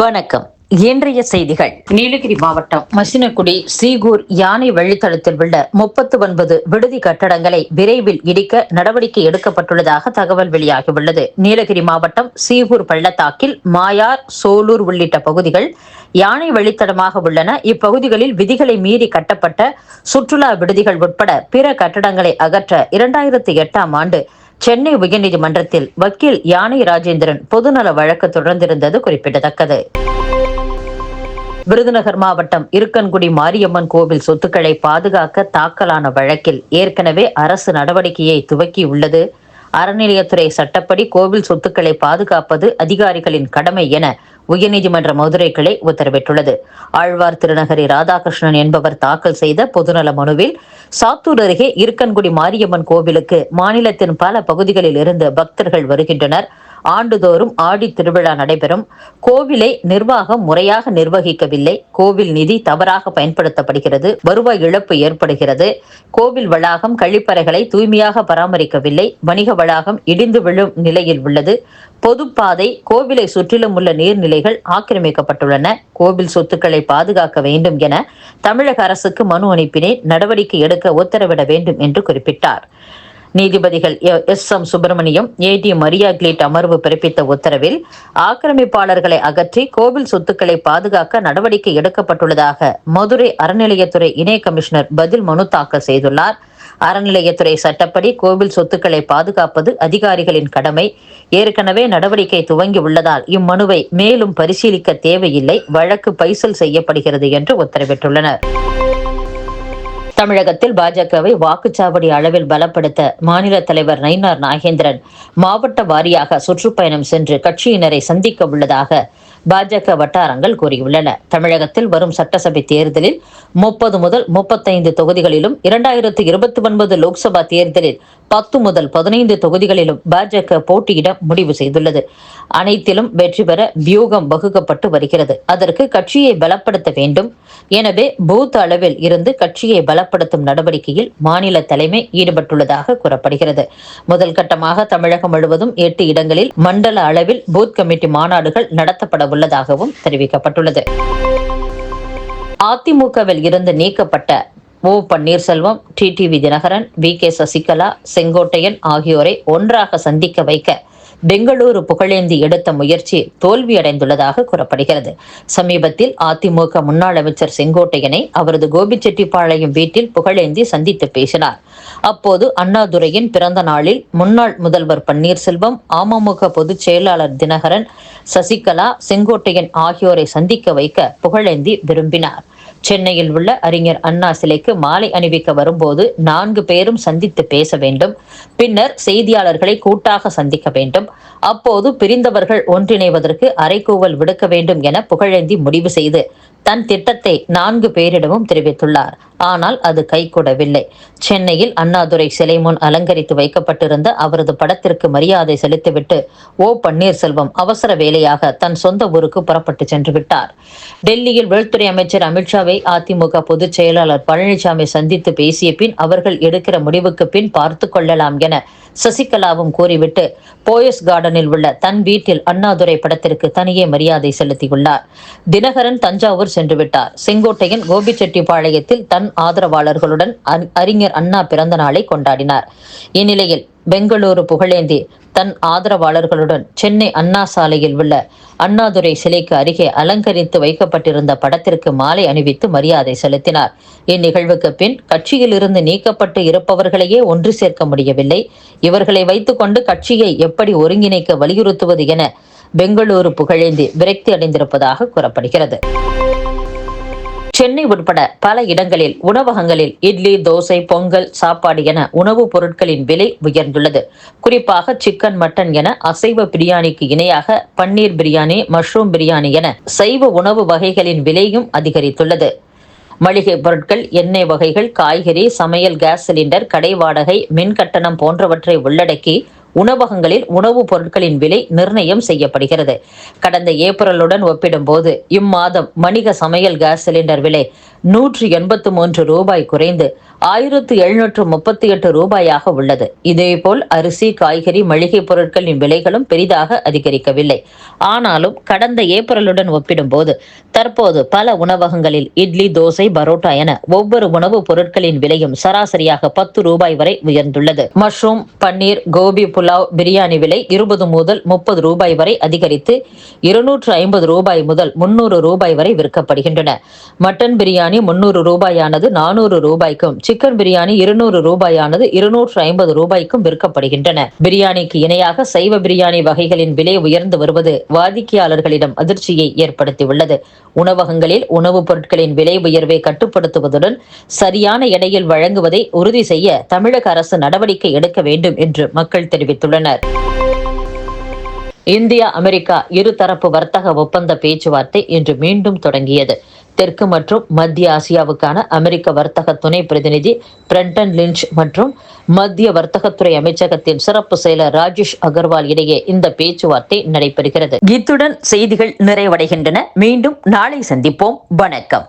வணக்கம். இன்றைய செய்திகள். நீலகிரி மாவட்டம் மசினக்குடி சீகூர் யானை வழித்தடத்தில் உள்ள முப்பத்து ஒன்பது விடுதி கட்டடங்களை விரைவில் இடிக்க நடவடிக்கை எடுக்கப்பட்டுள்ளதாக தகவல் வெளியாகியுள்ளது. நீலகிரி மாவட்டம் சீகூர் பள்ளத்தாக்கில் மாயார் சோலூர் உள்ளிட்ட பகுதிகள் யானை வழித்தடமாக உள்ளன. இப்பகுதிகளில் விதிகளை மீறி கட்டப்பட்ட சுற்றுலா விடுதிகள் உட்பட பிற கட்டடங்களை அகற்ற இரண்டாயிரத்தி எட்டாம் ஆண்டு சென்னை உயர்நீதிமன்றத்தில் வக்கீல் யானை ராஜேந்திரன் பொதுநல வழக்கு தொடர்ந்திருந்தது குறிப்பிடத்தக்கது. விருதுநகர் மாவட்டம் இருக்கன்குடி மாரியம்மன் கோவில் சொத்துக்களை பாதுகாக்க தாக்கலான வழக்கில் ஏற்கனவே அரசு நடவடிக்கையை துவக்கியுள்ளது. அறநிலையத்துறை சட்டப்படி கோவில் சொத்துக்களை பாதுகாப்பது அதிகாரிகளின் கடமை என உயர்நீதிமன்ற மதுரை கிளை உத்தரவிட்டுள்ளது. ஆழ்வார் திருநகரி ராதாகிருஷ்ணன் என்பவர் தாக்கல் செய்த பொதுநல மனுவில் சாத்தூர் அருகே இருக்கன்குடி மாரியம்மன் கோவிலுக்கு மாநிலத்தின் பல பகுதிகளில் இருந்து பக்தர்கள் வருகின்றனர். ஆண்டுதோறும் ஆடி திருவிழா நடைபெறும். கோவிலை நிர்வாகம் முறையாக நிர்வகிக்கவில்லை. கோவில் நிதி தவறாக பயன்படுத்தப்படுகிறது. வருவாய் இழப்பு ஏற்படுகிறது. கோவில் வளாகம் கழிப்பறைகளை தூய்மையாக பராமரிக்கவில்லை. வணிக வளாகம் இடிந்து விழும் நிலையில் உள்ளது. பொதுப்பாதை கோவிலை சுற்றிலும் உள்ள நீர்நிலைகள் ஆக்கிரமிக்கப்பட்டுள்ளன. கோவில் சொத்துக்களை பாதுகாக்க வேண்டும் என தமிழக அரசுக்கு மனு அனுப்பினேன். நடவடிக்கை எடுக்க உத்தரவிட வேண்டும் என்று குறிப்பிட்டார். நீதிபதிகள் S. M. Subramaniam A. D. Maria Clete அமர்வு பிறப்பித்த உத்தரவில் ஆக்கிரமிப்பாளர்களை அகற்றி கோவில் சொத்துக்களை பாதுகாக்க நடவடிக்கை எடுக்கப்பட்டுள்ளதாக மதுரை அறநிலையத்துறை இணை கமிஷனர் பதில் மனு தாக்கல் செய்துள்ளார். அறநிலையத்துறை சட்டப்படி கோவில் சொத்துக்களை பாதுகாப்பது அதிகாரிகளின் கடமை. ஏற்கனவே நடவடிக்கை துவங்கி உள்ளதால் இம்மனுவை மேலும் பரிசீலிக்க தேவையில்லை. வழக்கு பைசல் செய்யப்படுகிறது என்று உத்தரவிட்டுள்ளனர். தமிழகத்தில் பாஜகவை வாக்குச்சாவடி அளவில் பலப்படுத்த மாநில தலைவர் நயினார் நாகேந்திரன் மாவட்ட வாரியாக சுற்றுப்பயணம் சென்று கட்சியினரை சந்திக்க உள்ளதாக பாஜக வட்டாரங்கள் கூறியுள்ளன. தமிழகத்தில் வரும் சட்டசபை தேர்தலில் முப்பது முதல் முப்பத்தைந்து தொகுதிகளிலும் இரண்டாயிரத்து இருபத்தி ஒன்பது லோக்சபா தேர்தலில் பத்து முதல் பதினைந்து தொகுதிகளிலும் பாஜக போட்டியிட முடிவு செய்துள்ளது. அனைத்திலும் வெற்றி பெற வியூகம் வகுக்கப்பட்டு வருகிறது. அதற்கு கட்சியை பலப்படுத்த வேண்டும். எனவே பூத் அளவில் இருந்து கட்சியை பலப்படுத்தும் நடவடிக்கையில் மாநில தலைமை ஈடுபட்டுள்ளதாக கூறப்படுகிறது. முதல் கட்டமாக தமிழகம் முழுவதும் எட்டு இடங்களில் மண்டல அளவில் பூத் கமிட்டி மாநாடுகள் நடத்தப்பட உள்ளதாகவும் தெரிவிக்கப்பட்டுள்ளது. அதிமுகவில் இருந்து நீக்கப்பட்ட O Panneerselvam TTV Dhinakaran V. K. Sasikala Sengottaiyan ஆகியோரை ஒன்றாக சந்திக்க வைக்க பெங்களூரு புகழேந்தி எடுத்த முயற்சி தோல்வியடைந்துள்ளதாக கூறப்படுகிறது. சமீபத்தில் அதிமுக முன்னாள் அமைச்சர் செங்கோட்டையனை அவரது கோபிச்செட்டிப்பாளையம் வீட்டில் புகழேந்தி சந்தித்து பேசினார். அப்போது அண்ணாதுரையின் பிறந்த நாளில் முன்னாள் முதல்வர் பன்னீர்செல்வம் அமமுக பொதுச் செயலாளர் தினகரன் சசிகலா செங்கோட்டையன் ஆகியோரை சந்திக்க வைக்க புகழேந்தி விரும்பினார். சென்னையில் உள்ள அறிஞர் அண்ணா சிலைக்கு மாலை அணிவிக்க வரும்போது நான்கு பேரும் சந்தித்து பேச வேண்டும். பின்னர் செய்தியாளர்களை கூட்டாக சந்திக்க வேண்டும். அப்போது பிரிந்தவர்கள் ஒன்றிணைவதற்கு அறைகூவல் விடுக்க வேண்டும் என புகழேந்தி முடிவு செய்து தன் திட்டத்தை நான்கு பேரிடமும் தெரிவித்துள்ளார். ஆனால் அது கைகூடவில்லை. சென்னையில் அண்ணாதுரை சிலை முன் அலங்கரித்து வைக்கப்பட்டிருந்த அவரது படத்திற்கு மரியாதை செலுத்திவிட்டு ஓ பன்னீர்செல்வம் அவசர வேலையாக தன் சொந்த ஊருக்கு புறப்பட்டு சென்று விட்டார் டெல்லியில் உள்துறை அமைச்சர் அமித்ஷாவை அதிமுக பொதுச் செயலாளர் பழனிசாமி சந்தித்து பேசிய பின் அவர்கள் எடுக்கிற முடிவுக்கு பின் பார்த்து கொள்ளலாம் என சசிகலாவும் கூறிவிட்டு போயஸ் கார்டனில் உள்ள தன் வீட்டில் அண்ணாதுரை படத்திற்கு தனியே மரியாதை செலுத்தியுள்ளார். தினகரன் தஞ்சாவூர் சென்றுவிட்டார். செங்கோட்டையன் கோபிச்செட்டிப்பாளையத்தில் தன் ஆதரவாளர்களுடன் அறிஞர் அண்ணா பிறந்த நாளை கொண்டாடினார். இந்நிலையில் பெங்களூரு புகழேந்தி தன் ஆதரவாளர்களுடன் சென்னை அண்ணா சாலையில் உள்ள அண்ணாதுரை சிலைக்கு அருகே அலங்கரித்து வைக்கப்பட்டிருந்த படத்திற்கு மாலை அணிவித்து மரியாதை செலுத்தினார். இந்நிகழ்வுக்கு பின் கட்சியில் இருந்து நீக்கப்பட்டு இருப்பவர்களையே ஒன்று சேர்க்க முடியவில்லை. இவர்களை வைத்துக்கொண்டு கட்சியை எப்படி ஒருங்கிணைக்க வலியுறுத்துவது என பெங்களூரு புகழேந்தி விரக்தி அடைந்திருப்பதாக கூறப்படுகிறது. சென்னை உட்பட பல இடங்களில் உணவகங்களில் இட்லி தோசை பொங்கல் சாப்பாடு என உணவுப் பொருட்களின் விலை உயர்ந்துள்ளது. குறிப்பாக சிக்கன் மட்டன் என அசைவ பிரியாணிக்கு இணையாக பன்னீர் பிரியாணி மஷ்ரூம் பிரியாணி என சைவ உணவு வகைகளின் விலையும் அதிகரித்துள்ளது. மளிகை பொருட்கள் எண்ணெய் வகைகள் காய்கறி சமையல் கேஸ் சிலிண்டர் கடை வாடகை மின் கட்டணம் போன்றவற்றை உள்ளடக்கி உணவகங்களில் உணவுப் பொருட்களின் விலை நிர்ணயம் செய்யப்படுகிறது. கடந்த ஏப்ரலுடன் ஒப்பிடும்போது இம்மாதம் வணிக சமையல் கேஸ் சிலிண்டர் விலை நூற்று எண்பத்து மூன்று ரூபாய் குறைந்து ஆயிரத்து எழுநூற்று முப்பத்தி எட்டு ரூபாயாக உள்ளது. இதேபோல் அரிசி காய்கறி மளிகை பொருட்களின் விலைகளும் பெரிதாக அதிகரிக்கவில்லை. ஆனாலும் கடந்த ஏப்ரலுடன் ஒப்பிடும்போது தற்போது பல உணவகங்களில் இட்லி தோசை பரோட்டா என ஒவ்வொரு உணவுப் பொருட்களின் விலையும் சராசரியாக பத்து ரூபாய் வரை உயர்ந்துள்ளது. மஷ்ரூம் பன்னீர் கோபி புலாவ் பிரியாணி விலை இருபது முதல் முப்பது ரூபாய் வரை அதிகரித்து இருநூற்று ஐம்பது ரூபாய் முதல் முன்னூறு ரூபாய் வரை விற்கப்படுகின்றன. மட்டன் பிரியாணி முன்னூறு ரூபாயானது நானூறு ரூபாய்க்கும் சிக்கன் பிரியாணி இருநூறு ரூபாயானது இருநூற்று ஐம்பது ரூபாய்க்கும் விற்கப்படுகின்றன. பிரியாணிக்கு இணையாக சைவ பிரியாணி வகைகளின் விலை உயர்ந்து வருவது வாடிக்கையாளர்களிடம் அதிர்ச்சியை ஏற்படுத்தியுள்ளது. உணவகங்களில் உணவுப் பொருட்களின் விலை உயர்வை கட்டுப்படுத்துவதுடன் சரியான எடையில் வழங்குவதை உறுதி செய்ய தமிழக அரசு நடவடிக்கை எடுக்க வேண்டும் என்று மக்கள் தெரிவித்துள்ளனர். இந்தியா அமெரிக்கா இருதரப்பு வர்த்தக ஒப்பந்த பேச்சுவார்த்தை இன்று மீண்டும் தொடங்கியது. தெற்கு மற்றும் மத்திய ஆசியாவுக்கான அமெரிக்க வர்த்தக துணை பிரதிநிதி பிரண்டன் லிஞ்ச் மற்றும் மத்திய வர்த்தகத்துறை அமைச்சகத்தின் சிறப்பு செயலர் ராஜேஷ் அகர்வால் இடையே இந்த பேச்சுவார்த்தை நடைபெறுகிறது. இத்துடன் செய்திகள் நிறைவடைகின்றன. மீண்டும் நாளை சந்திப்போம். வணக்கம்.